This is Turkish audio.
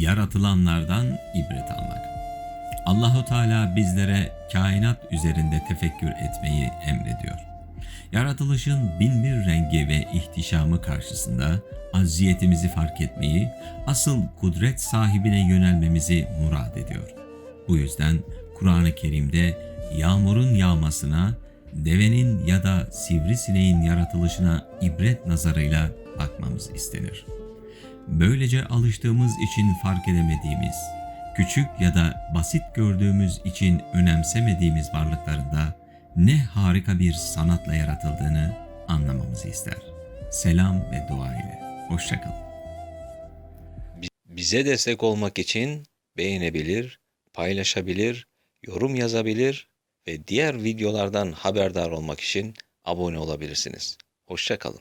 yaratılanlardan ibret almak. Allahu Teala bizlere kainat üzerinde tefekkür etmeyi emrediyor. Yaratılışın binbir rengi ve ihtişamı karşısında aziyetimizi fark etmeyi, asıl kudret sahibine yönelmemizi murad ediyor. Bu yüzden Kur'an-ı Kerim'de yağmurun yağmasına, devenin ya da sivrisineğin yaratılışına ibret nazarıyla bakmamız istenir.'' Böylece alıştığımız için fark edemediğimiz, küçük ya da basit gördüğümüz için önemsemediğimiz varlıklarında ne harika bir sanatla yaratıldığını anlamamızı ister. Selam ve dua ile. Hoşçakalın. Bize destek olmak için beğenebilir, paylaşabilir, yorum yazabilir ve diğer videolardan haberdar olmak için abone olabilirsiniz. Hoşçakalın.